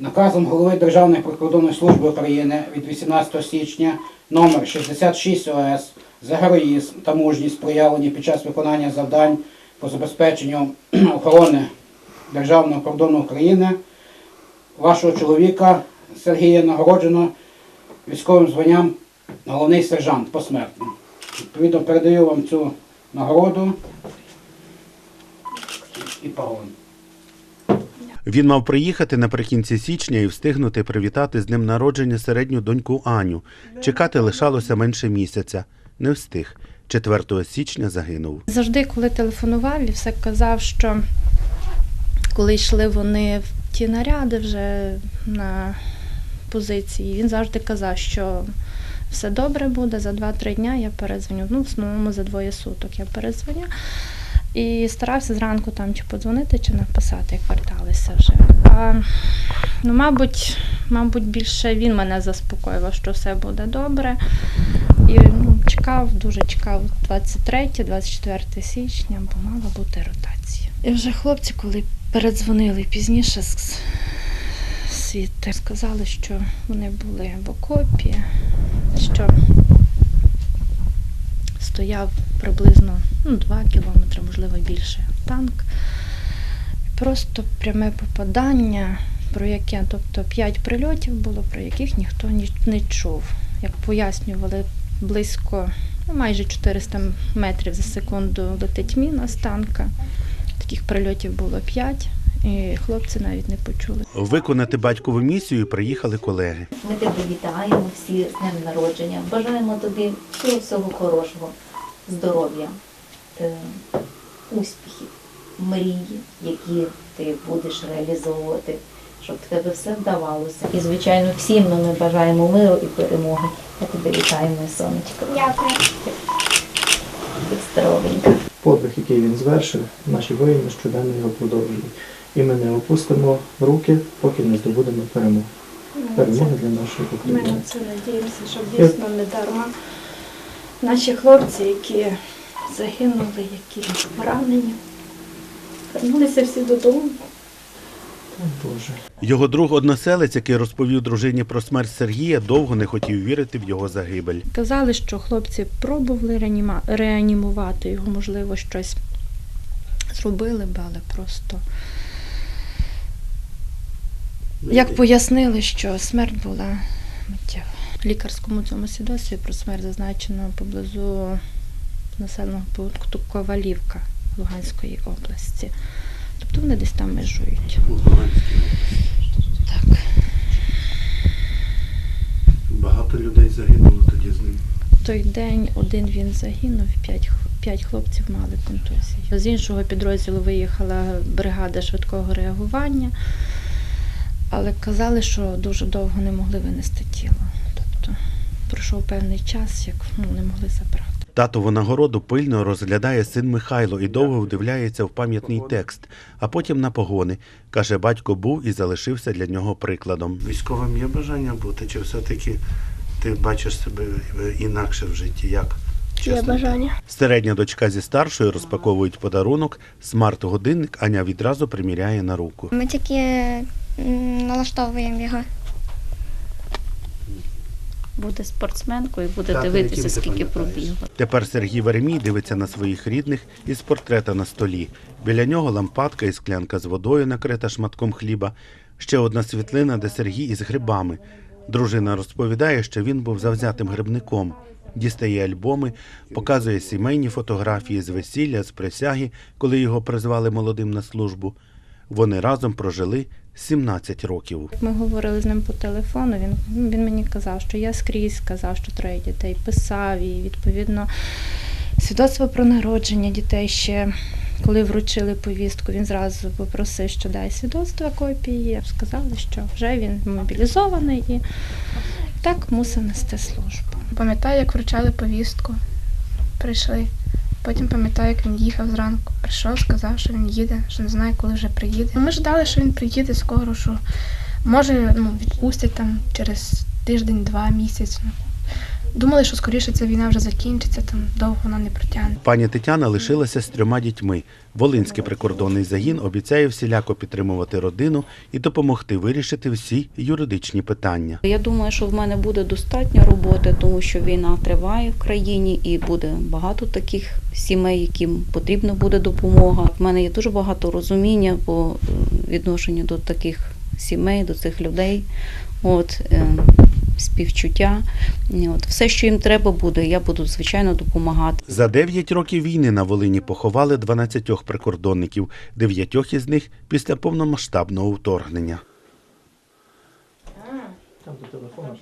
Наказом голови Державної прикордонної служби України від 18 січня номер 66 ОС за героїзм та мужність проявлені під час виконання завдань по забезпеченню охорони Державного кордону України вашого чоловіка Сергія нагороджено військовим званням головний сержант посмертно. Відповідно, передаю вам цю нагороду і погон. Він мав приїхати наприкінці січня і встигнути привітати з днем народження середню доньку Аню. Чекати лишалося менше місяця. Не встиг. 4 січня загинув. Завжди, коли телефонував, і все казав, що коли йшли вони в ті наряди вже на позиції, він завжди казав, що все добре буде, за 2-3 дня я перезвоню. Ну, в основному за двоє суток я перезвоню. І старався зранку там чи подзвонити, чи написати, як верталися вже. А, ну, мабуть, мабуть, більше він мене заспокоював, що все буде добре. І ну, чекав, дуже чекав 23-24 січня, бо мала бути ротація. І вже хлопці, коли передзвонили пізніше з світи, сказали, що вони були в окопі, що стояв приблизно ну, 2 кілометри, можливо, більше танк. Просто пряме попадання, про яке, тобто 5 прильотів було, про яких ніхто ні- не чув. Як пояснювали, близько ну, майже 400 метрів за секунду летить міна з танка. Таких прильотів було 5, і хлопці навіть не почули. Виконати батькову місію приїхали колеги. Ми тебе вітаємо всі з днем народження. Бажаємо тобі всього всього хорошого, здоров'я, е, успіхів, мрії, які ти будеш реалізовувати, щоб в тебе все вдавалося. І, звичайно, всім ми бажаємо миру і перемоги. Я тебе вітаю, моє сонечко. Дякую. Будь здоровенька. Подвиг, який він звершив, наші воїни щоденно його продовжують. І ми не опустимо руки, поки не здобудемо перемогу. Перемоги для нашої Ми на це надіємося, щоб дійсно не дарма наші хлопці, які загинули, які поранені, вернулися всі додому. Боже. Його друг односелець, який розповів дружині про смерть Сергія, довго не хотів вірити в його загибель. Казали, що хлопці пробували реаніма- реанімувати його, можливо, щось зробили б, але просто. Як пояснили, що смерть була миттєва. В лікарському цьому свідоцтві про смерть зазначено поблизу населеного пункту Ковалівка Луганської області. Тобто вони десь там межують. Так. Багато людей загинуло тоді з ним. В той день один він загинув, п'ять, п'ять хлопців мали контузії. З іншого підрозділу виїхала бригада швидкого реагування, але казали, що дуже довго не могли винести тіло. Пройшов певний час, як ну, не могли забрати. Татову нагороду пильно розглядає син Михайло і довго вдивляється в пам'ятний текст, а потім на погони. Каже, батько був і залишився для нього прикладом. Військовим є бажання бути, чи все-таки ти бачиш себе інакше в житті? Як? Є бажання. Середня дочка зі старшою розпаковують подарунок. Смарт-годинник Аня відразу приміряє на руку. Ми тільки налаштовуємо його. Буде спортсменкою, буде Тато, дивитися, скільки пробігло. Тепер Сергій Веремій дивиться на своїх рідних із портрета на столі. Біля нього лампадка і склянка з водою, накрита шматком хліба. Ще одна світлина, де Сергій із грибами. Дружина розповідає, що він був завзятим грибником. Дістає альбоми, показує сімейні фотографії з весілля, з присяги, коли його призвали молодим на службу. Вони разом прожили 17 років. Ми говорили з ним по телефону. Він, він мені казав, що я скрізь казав, що троє дітей писав і відповідно свідоцтво про народження дітей ще. Коли вручили повістку, він зразу попросив, що дай свідоцтва копії. Сказали, що вже він мобілізований і так мусив нести службу. Пам'ятаю, як вручали повістку. Прийшли. Потім пам'ятаю, як він їхав зранку. Прийшов, сказав, що він їде, що не знає, коли вже приїде. Ми ждали, що він приїде скоро, що може ну, відпустять там через тиждень-два місяць. Думали, що скоріше ця війна вже закінчиться, там довго вона не протягне. Пані Тетяна лишилася з трьома дітьми. Волинський прикордонний загін обіцяє всіляко підтримувати родину і допомогти вирішити всі юридичні питання. Я думаю, що в мене буде достатньо роботи, тому що війна триває в країні і буде багато таких сімей, яким потрібна буде допомога. В мене є дуже багато розуміння по е, відношенню до таких сімей, до цих людей. От е, співчуття. От все, що їм треба буде, я буду звичайно допомагати. За 9 років війни на Волині поховали 12 прикордонників, 9 із них після повномасштабного вторгнення. Там до телефону.